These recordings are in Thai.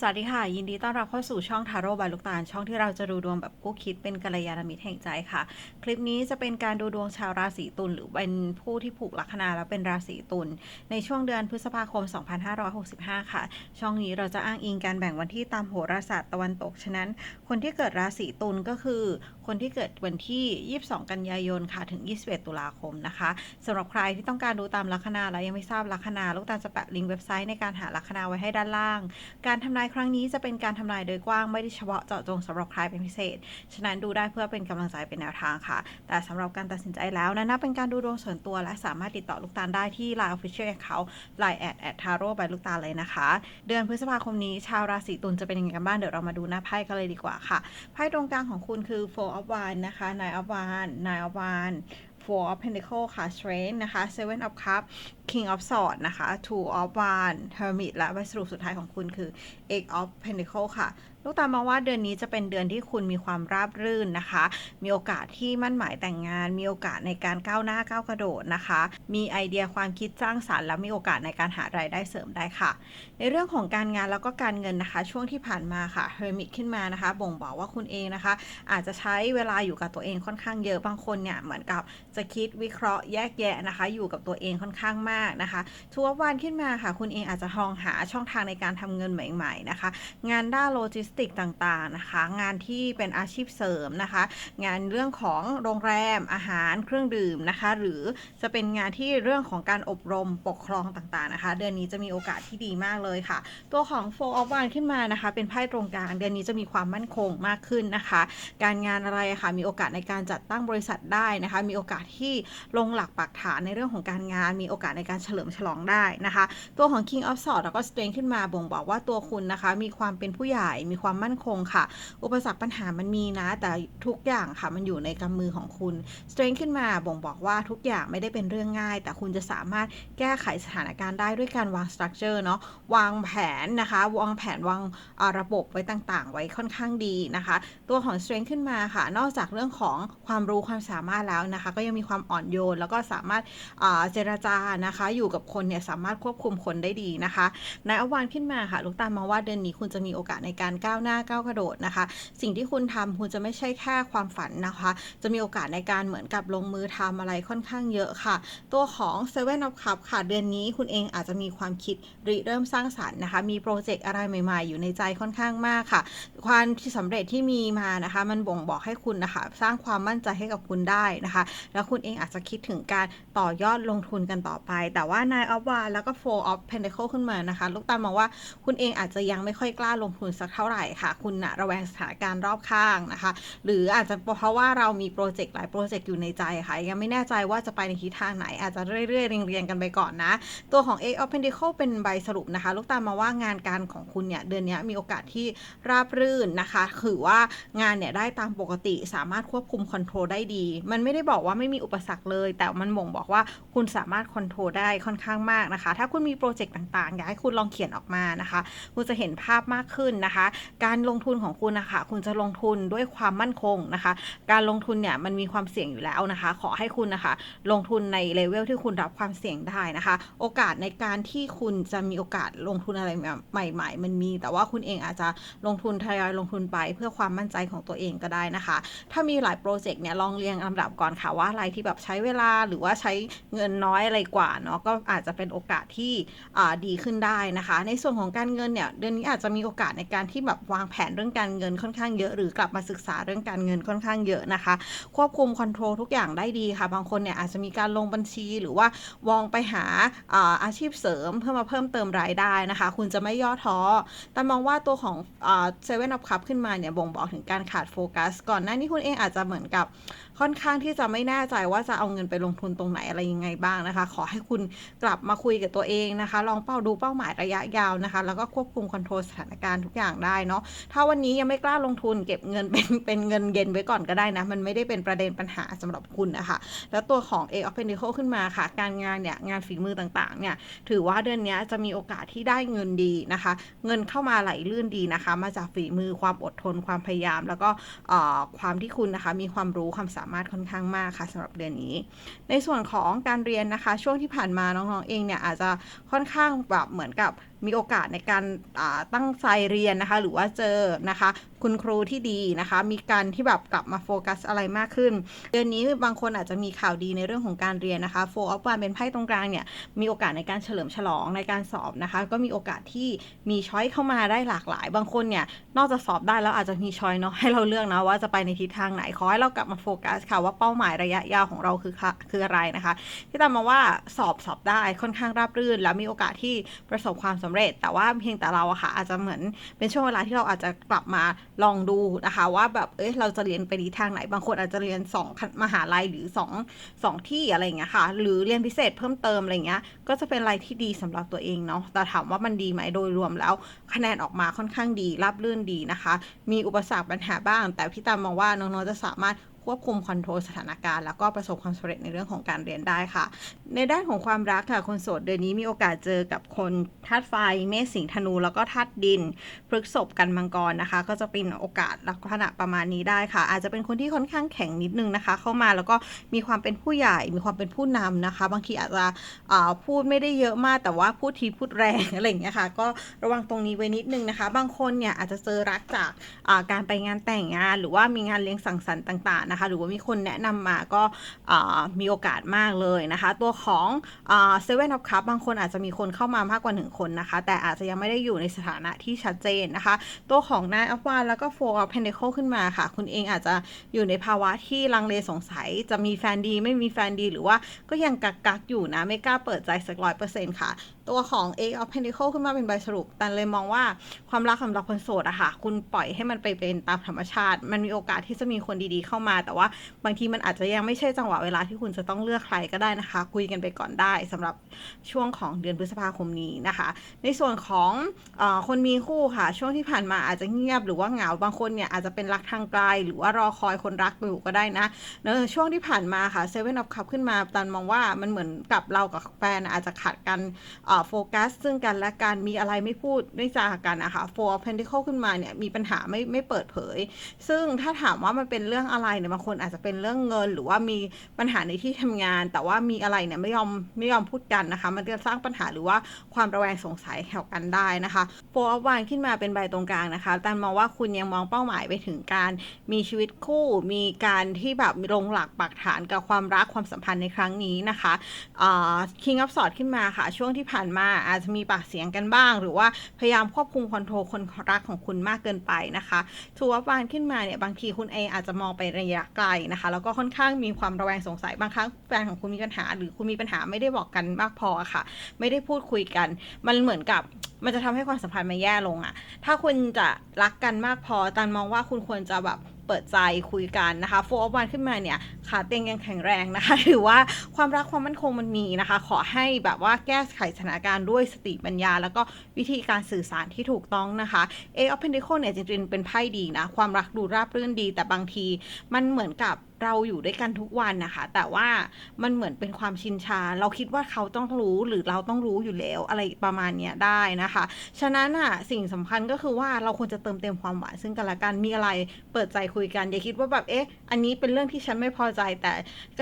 สวัสดีค่ะ ยินดีต้อนรับเข้าสู่ช่องทาโร่บายลูกตาล ช่องที่เราจะดูดวงแบบกู้คิดเป็นกัลยาณมิตรแห่งใจค่ะ คลิปนี้จะเป็นการดูดวงชาวราศีตุลหรือเป็นผู้ที่ผูกลัคนาแล้วเป็นราศีตุลในช่วงเดือนพฤษภาคม 2565 ค่ะ ช่องนี้เราจะอ้างอิงการแบ่งวันที่ตามโหราศาสตร์ตะวันตก ฉะนั้น คนที่เกิดราศีตุลก็คือ คนที่เกิดวันที่ 22 กันยายนค่ะถึง 21 ตุลาคมนะคะสำหรับใครที่ต้องการดูตามลัคนาแล้วยังไม่ทราบลัคนาลูกตาลจะแปะลิงก์เว็บไซต์ในการหาลัคนาไว้ให้ด้านล่าง การทำนายครั้งนี้จะเป็นการทำนายโดยกว้างไม่ได้เฉพาะเจาะจงสำหรับใครเป็นพิเศษ ฉะนั้นดูได้เพื่อเป็นกำลังใจเป็นแนวทางค่ะ แต่สำหรับการตัดสินใจแล้วนะนับเป็นการดูดวงส่วนตัว และสามารถติดต่อลูกตาลได้ที่ Line Official Account Line แอดแอดทาโร่บลูกตาลเลยนะคะ เดือนพฤษภาคมนี้ชาวราศีตุลจะเป็นยังไงกันบ้างเดี๋ยวเรามาดูหน้าไพ่กันเลยดีกว่าค่ะไพ่ตรงกลางของคุณคือ Four of Wands นะคะ Nine of Wands Nine of Wands Four of Pentacles ค่ะ Strength นะคะ Seven of Cups King of Swords นะคะ Two of Wands Hermit และใบสรุปสุดท้ายของคุณคือ Eight of Pentacles ค่ะ ลูกตามองว่าเดือนนี้จะเป็นเดือนที่คุณมีความราบรื่นนะคะ มีโอกาสที่มั่นหมายแต่งงาน มีโอกาสในการก้าวหน้าก้าวกระโดดนะคะ มีไอเดียความคิดสร้างสรรค์และมีโอกาสในการหารายได้เสริมได้ค่ะ ในเรื่องของการงานแล้วก็การเงินนะคะ ช่วงที่ผ่านมาค่ะ Hermit ขึ้นมานะคะ บ่งบอกว่าคุณเองนะคะ อาจจะใช้เวลาอยู่กับตัวเองค่อนข้างเยอะบางคนเนี่ยเหมือนกับจะคิดวิเคราะห์แยกแยะนะคะ อยู่กับตัวเองค่อนข้างมากนะคะทัวร์วันขึ้นมาค่ะ คุณเองอาจจะลองหาช่องทางในการทำเงินใหม่ ๆนะคะ งานด้านโลจิสติกต่างๆนะคะ งานที่เป็นอาชีพเสริมนะคะ งานเรื่องของโรงแรมอาหารเครื่องดื่มนะคะ หรือจะเป็นงานที่เรื่องของการอบรมปกครองต่างๆนะคะ เดือนนี้จะมีโอกาสที่ดีมากเลยค่ะ ตัวของ Four of Wands ขึ้นมานะคะ เป็นไพ่ตรงกลางเดือนนี้จะมีความมั่นคงมากขึ้นนะคะ การงานอะไรอะค่ะมีโอกาสในการจัดตั้งบริษัทได้นะคะ มีโอกาสที่ลงหลักปักฐานในเรื่องของการงาน มีโอกาสในการเฉลิมฉลองได้นะคะ ตัวของ King of Swords แล้วก็ Strength ขึ้นมาบ่งบอกว่าตัวคุณนะคะ มีความเป็นผู้ใหญ่มีความมั่นคงค่ะ อุปสรรคปัญหามันมีนะ แต่ทุกอย่างค่ะมันอยู่ในกำมือของคุณ Strength ขึ้นมาบ่งบอกว่าทุกอย่างไม่ได้เป็นเรื่องง่าย แต่คุณจะสามารถแก้ไขสถานการณ์ได้ด้วยการวาง structure เนาะวางแผนนะคะ วางแผนวางาระบบไว้ต่างๆ ไว้ค่อนข้างดีนะคะ ตัวของ strength ขึ้นมาค่ะ นอกจากเรื่องของความรู้ความสามารถแล้วนะคะ ก็ยังมีความอ่อนโยน แล้วก็สามารถาเจรจานะคะ อยู่กับคนเนี่ยสามารถควบคุมคนได้ดีนะคะนายอวานขึ้นมาค่ะ ลูกตามมองว่าเดือนนี้คุณจะมีโอกาสในการกาวหน้าก้าวกระโดดนะคะ สิ่งที่คุณทำคุณจะไม่ใช่แค่ความฝันนะคะ จะมีโอกาสในการเหมือนกับลงมือทำอะไรค่อนข้างเยอะค่ะ ตัวของ Seven of Cup ค่ะ เดือนนี้คุณเองอาจจะมีความคิดริเริ่มสร้างสรรค์นะคะ มีโปรเจกต์อะไรใหม่ๆ อยู่ในใจค่อนข้างมากค่ะ ความที่สำเร็จที่มีมานะคะ มันบ่งบอกให้คุณนะคะ สร้างความมั่นใจให้กับคุณได้นะคะ แล้วคุณเองอาจจะคิดถึงการต่อยอดลงทุนกันต่อไป แต่ว่า Nine of w a แล้วก็ Four of Pentacles ขึ้นมานะคะ ลูกตาลมองว่าคุณเองอาจจะยังไม่ค่อยกล้าลงทุนสักเท่าไหร่ค่ะ คุณนะระแวงสถานการณ์รอบข้างนะคะ หรืออาจจะเพราะว่าเรามีโปรเจกต์หลายโปรเจกต์อยู่ในใจค่ะ ยังไม่แน่ใจว่าจะไปในทิศทางไหน อาจจะเรื่อยๆ เรียงๆกันไปก่อนนะ ตัวของ Eight of Pentacles เป็นใบสรุปนะคะ ลูกตาลมาว่างานการของคุณเนี่ยเดือนนี้มีโอกาสที่ราบรื่นนะคะ คือว่างานเนี่ยได้ตามปกติสามารถควบคุมคอนโทรลได้ดี มันไม่ได้บอกว่าไม่มีอุปสรรคเลย แต่มันบ่งบอกว่าคุณสามารถคอนโทรลได้ค่อนข้างมากนะคะ ถ้าคุณมีโปรเจกต์ต่างๆ อยากให้คุณลองเขียนออกมานะคะ คุณจะเห็นภาพมากขึ้นนะคะการลงทุนของคุณนะคะคุณจะลงทุนด้วยความมั่นคงนะคะ การลงทุนเนี่ยมันมีความเสี่ยงอยู่แล้วนะคะ ขอให้คุณนะคะ ลงทุนในเลเวลที่คุณรับความเสี่ยงได้นะคะ โอกาสในการที่คุณจะมีโอกาสลงทุนอะไรใหม่ ๆ มันมี แต่ว่าคุณเองอาจจะลงทุนทยอยลงทุนไปเพื่อความมั่นใจของตัวเองก็ได้นะคะ ถ้ามีหลายโปรเจกต์เนี่ยลองเรียงลำดับก่อนค่ะว่าอะไรที่แบบใช้เวลาหรือว่าใช้เงินน้อยอะไรกว่าเนาะก็อาจจะเป็นโอกาสที่ดีขึ้นได้นะคะ ในส่วนของการเงินเนี่ยเดือนนี้อาจจะมีโอกาสในการที่แบบวางแผนเรื่องการเงินค่อนข้างเยอะ หรือกลับมาศึกษาเรื่องการเงินค่อนข้างเยอะนะคะ ควบคุมคอนโทรลทุกอย่างได้ดีค่ะ บางคนเนี่ยอาจจะมีการลงบัญชีหรือว่าวองไปหาอาอาชีพเสริมเพื่อมาเพิ่มเติมรายได้นะคะ คุณจะไม่ย่อท้อ แต่มองว่าตัวของเซเว่นอัพคัพขึ้นมาเนี่ยบ่งบอกถึงการขาดโฟกัส ก่อนหน้านี้คุณเองอาจจะเหมือนกับค่อนข้างที่จะไม่แน่ใจว่าจะเอาเงินไปลงทุนตรงไหนอะไรยังไงบ้างนะคะ ขอให้คุณกลับมาคุยกับตัวเองนะคะ ลองเป้าดูเป้าหมายระยะยาวนะคะ แล้วก็ควบคุมคอนโทรลสถานการณ์ทุกอย่างได้เนาะถ้าวันนี้ยังไม่กล้าลงทุนเก็บเงินเป็นเป็นเงินเย็นไว้ก่อนก็ได้นะ มันไม่ได้เป็นประเด็นปัญหาสำหรับคุณนะคะแล้วตัวของ A of Pentacle ขึ้นมาค่ะ การงานเนี่ยงานฝีมือต่างๆเนี่ยถือว่าเดือนนี้จะมีโอกาสที่ได้เงินดีนะคะ เงินเข้ามาไหลลื่นดีนะคะ มาจากฝีมือความอดทนความพยายาม แล้วก็ความที่คุณนะคะมีความรู้ความสามารถค่อนข้างมากค่ะสำหรับเดือนนี้ ในส่วนของการเรียนนะคะ ช่วงที่ผ่านมาน้องๆเองเนี่ยอาจจะค่อนข้างแบบเหมือนกับมีโอกาสในการตั้งใจเรียนนะคะ หรือว่าเจอนะคะ คุณครูที่ดีนะคะ มีการที่แบบกลับมาโฟกัสอะไรมากขึ้น เดือนนี้บางคนอาจจะมีข่าวดีในเรื่องของการเรียนนะคะโฟออฟวันเป็นไพ่ตรงกลางเนี่ยมีโอกาสในการเฉลิมฉลองในการสอบนะคะ ก็มีโอกาสที่มีช้อยเข้ามาได้หลากหลาย บางคนเนี่ยนอกจากสอบได้แล้วอาจจะมีช้อยเนาะให้เราเลือกนะว่าจะไปในทิศทางไหนขอให้เรากลับมาโฟกัสค่ะว่าเป้าหมายระยะยาวของเราคือคืออะไรนะคะที่ตามมาว่าสอบสอบได้ค่อนข้างราบรื่น แล้วมีโอกาสที่ประสบความสำเร็จ แต่ว่าเพียงแต่เราอะค่ะอาจจะเหมือนเป็นช่วงเวลาที่เราอาจจะกลับมาลองดูนะคะ ว่าแบบเอ้ยเราจะเรียนไปทิศทางไหน บางคนอาจจะเรียนสองมหาลัยหรือสองสองที่อะไรเงี้ยค่ะ หรือเรียนพิเศษเพิ่มเติมอะไรเงี้ยก็จะเป็นอะไรที่ดีสำหรับตัวเองเนาะแต่ถามว่ามันดีไหมโดยรวมแล้ว คะแนนออกมาค่อนข้างดีราบรื่นดีนะคะ มีอุปสรรคปัญหาบ้าง แต่พี่ตามมองว่าน้องๆจะสามารถ ควบคุมคอนโทรลสถานการณ์แล้วก็ประสบความสำเร็จในเรื่องของการเรียนได้ค่ะ ในด้านของความรักค่ะคนโสดเดือนนี้มีโอกาสเจอกับคนธาตุไฟ เมษสิงห์ธนู แล้วก็ธาตุดินพฤกษบกันมังกรนะคะ ก็จะเป็นโอกาสลักษณะประมาณนี้ได้ค่ะ อาจจะเป็นคนที่ค่อนข้างแข็งนิดนึงนะคะ เข้ามาแล้วก็มีความเป็นผู้ใหญ่ มีความเป็นผู้นำนะคะ บางทีอาจจะพูดไม่ได้เยอะมากแต่ว่าพูดทีพูดแรงอะไรอย่างเงี้ยค่ะ ก็ระวังตรงนี้ไว้นิดนึงนะคะ บางคนเนี่ยอาจจะเจอรักจากการไปงานแต่งงาน หรือว่ามีงานเลี้ยงสังสรรค์ต่างๆนะคะหรือว่ามีคนแนะนำมาก็มีโอกาสมากเลยนะคะ ตัวของเซเว่นออฟคัพบางคนอาจจะมีคนเข้ามามากกว่าหนึ่งคนนะคะ แต่อาจจะยังไม่ได้อยู่ในสถานะที่ชัดเจนนะคะ ตัวของนายอัฟวานแล้วก็โฟร์เพนเดเคิลขึ้นมาค่ะ คุณเองอาจจะอยู่ในภาวะที่ลังเลสงสัย จะมีแฟนดีไม่มีแฟนดีหรือว่าก็ยังกักกักอยู่นะ ไม่กล้าเปิดใจสักร้อยเปอร์เซ็นต์ค่ะ ตัวของ Eight of Pentacle ขึ้นมาเป็นใบสรุป แต่เลยมองว่าความรักสำหรับคนโสดอะค่ะ คุณปล่อยให้มันไปเป็นตามธรรมชาติ มันมีโอกาสที่จะมีคนดีๆเข้ามาแต่ว่าบางทีมันอาจจะยังไม่ใช่จังหวะเวลาที่คุณจะต้องเลือกใครก็ได้นะคะ คุยกันไปก่อนได้สำหรับช่วงของเดือนพฤษภาคมนี้นะคะ ในส่วนของอคนมีคู่ค่ะ ช่วงที่ผ่านมาอาจจะเงียบหรือว่าเหงาบางคนเนี่ยอาจจะเป็นรักทางไกลหรือว่ารอคอยคนรักอยู่ก็ได้นะเนอะช่วงที่ผ่านมาค่ะ Seven of Cups ขึ้นมาตันมองว่ามันเหมือนกับเรากับแฟนอาจจะขาดกันโฟกัส ซึ่งกันและกันมีอะไรไม่พูดไม่จากันนะคะ Four of Pentacle ขึ้นมาเนี่ยมีปัญหาไม่ไม่เปิดเผย ซึ่งถ้าถามว่ามันเป็นเรื่องอะไรเนี่ยบางคนอาจจะเป็นเรื่องเงิน หรือว่ามีปัญหาในที่ทำงาน แต่ว่ามีอะไรเนี่ยไม่ยอมไม่ยอมพูดกันนะคะ มันจะสร้างปัญหาหรือว่าความระแวงสงสัยแข่กันได้นะคะ Four of Wands ขึ้นมาเป็นใบตรงกลางนะคะแต่มองว่าคุณยังมองเป้าหมายไปถึงการมีชีวิตคู่ มีการที่แบบลงหลักปักฐานกับความรักความสัมพันธ์ในครั้งนี้นะคะอ่า King of Swords ขึ้นมาค่ะ ช่วงที่ผ่านมาอาจจะมีปากเสียงกันบ้าง หรือว่าพยายามควบคุมคอนโทรลคนรักของคุณมากเกินไปนะคะทูวบานขึ้นมาเนี่ยบางทีคุณเองอาจจะมองไประยะไกลนะคะ แล้วก็ค่อนข้างมีความระแวงสงสัยบางครั้งแฟนของคุณมีปัญหา หรือคุณมีปัญหาไม่ได้บอกกันมากพอค่ะ ไม่ได้พูดคุยกัน มันเหมือนกับมันจะทำให้ความสัมพันธ์มันแย่ลงอะถ้าคุณจะรักกันมากพอตันมองว่าคุณควรจะแบบ เปิดใจคุยกันนะคะโฟร์วันขึ้นมาเนี่ยขาเตียงยังแข็งแรงนะคะหรือว่าความรักความมั่นคงมันมีนะคะ ขอให้แบบว่าแก้ไขสถานการณ์ด้วยสติปัญญา แล้วก็วิธีการสื่อสารที่ถูกต้องนะคะเอออฟเพนดิโคเนี่ยจริงๆเป็นไพ่ดีนะความรักดูราบรื่นดี แต่บางทีมันเหมือนกับ เราอยู่ด้วยกันทุกวันนะคะ แต่ว่ามันเหมือนเป็นความชินชา เราคิดว่าเขาต้องรู้หรือเราต้องรู้อยู่แล้วอะไรประมาณเนี้ยได้นะคะ ฉะนั้นอะสิ่งสำคัญก็คือว่าเราควรจะเติมเต็มความหวานซึ่งกันและกันมีอะไรเปิดใจคุยกัน อย่าคิดว่าแบบเอ๊ะ อันนี้เป็นเรื่องที่ฉันไม่พอใจ แต่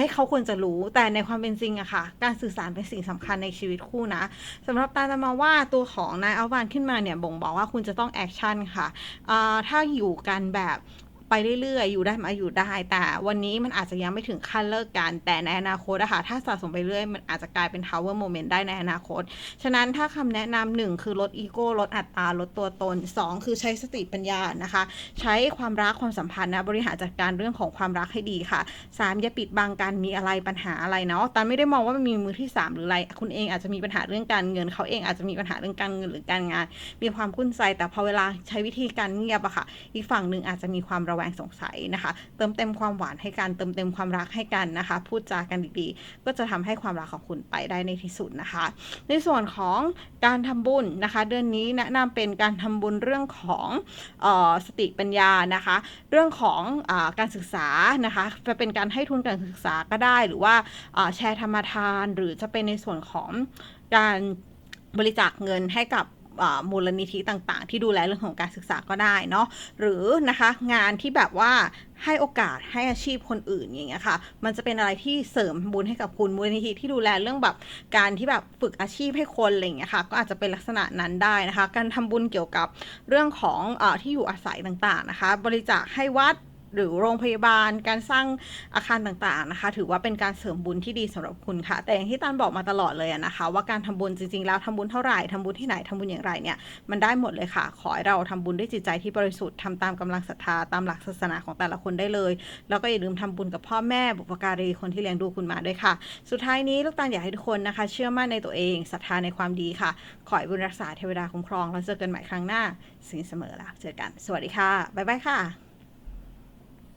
ให้เขาควรจะรู้แต่ในความเป็นจริงอะค่ะ การสื่อสารเป็นสิ่งสำคัญในชีวิตคู่นะสำหรับตาจะมาว่าตัวของนายอัลวานขึ้นมาเนี่ยบ่งบอกว่าคุณจะต้องแอคชั่นค่ะถ้าอยู่กันแบบ ไปเรื่อยๆ อยู่ได้มาอยู่ได้ แต่วันนี้มันอาจจะยังไม่ถึงขั้นเลิกกัน แต่ในอนาคตอะค่ะ ถ้าสะสมไปเรื่อยมันอาจจะกลายเป็น tower moment ได้ในอนาคต ฉะนั้นถ้าคำแนะนำหนึ่งคือลดอีโก้ลดอัตราลดตัวตนสองคือใช้สติปัญญานะคะ ใช้ความรักความสัมพันธ์นะบริหารจัดการเรื่องของความรักให้ดีค่ะสามอย่าปิดบังกันมีอะไรปัญหาอะไรเนาะแต่ไม่ได้มองว่ามันมีมือที่สามหรืออะไร คุณเองอาจจะมีปัญหาเรื่องการเงิน เขาเองอาจจะมีปัญหาเรื่องการเงินหรือการงาน มีความคุ้นใจแต่พอเวลาใช้วิธีการเงียบอะค่ะ อีกฝั่งหนึ่งอาจจะมีความระแวงสงสัยนะคะ เติมเต็มความหวานให้กัน เติมเต็มความรักให้กันนะคะ พูดจากันดีๆ ก็จะทำให้ความรักของคุณไปได้ในที่สุดนะคะ ในส่วนของการทำบุญนะคะ เดือนนี้แนะนำเป็นการทำบุญเรื่องของออสติปัญญานะคะ เรื่องของอการศึกษานะคะจะเป็นการให้ทุนการศึกษาก็ได้ หรือว่าแชร์ธรรมทาน หรือจะเป็นในส่วนของการบริจาคเงินให้กับ มูลนิธิต่างๆ ที่ดูแลเรื่องของการศึกษาก็ได้เนาะหรือนะคะงานที่แบบว่าให้โอกาสให้อาชีพคนอื่นอย่างเงี้ยค่ะ มันจะเป็นอะไรที่เสริมบุญให้กับคุณมูลนิธิที่ดูแลเรื่องแบบการที่แบบฝึกอาชีพให้คนอะไรอย่างเงี้ยค่ะ ก็อาจจะเป็นลักษณะนั้นได้นะคะ การทำบุญเกี่ยวกับเรื่องของอที่อยู่อาศัยต่างๆนะคะ บริจาคให้วัด หรือโรงพยาบาล การสร้างอาคารต่างๆนะคะ ถือว่าเป็นการเสริมบุญที่ดีสำหรับคุณค่ะ แต่อย่างที่ตานบอกมาตลอดเลยนะคะ ว่าการทำบุญจริงๆแล้วทำบุญเท่าไหร่ทำบุญที่ไหนทำบุญอย่างไรเนี่ยมันได้หมดเลยค่ะ ขอให้เราทำบุญด้วยจิตใจที่บริสุทธิ์ทำตามกำลังศรัทธาตามหลักศาสนาของแต่ละคนได้เลย แล้วก็อย่าลืมทำบุญกับพ่อแม่บุพการีคนที่เลี้ยงดูคุณมาด้วยค่ะ สุดท้ายนี้ลูกตาลอยากให้ทุกคนนะคะ เชื่อมั่นในตัวเองศรัทธาในความดีค่ะ ขอให้บุญรักษาเทวดาคุ้มครองแล้วเจอกันใหม่ครั้งหน้าสิ่งเสมอแล้วเจอกัน สวัสดีค่ะบ๊ายบายค่ะ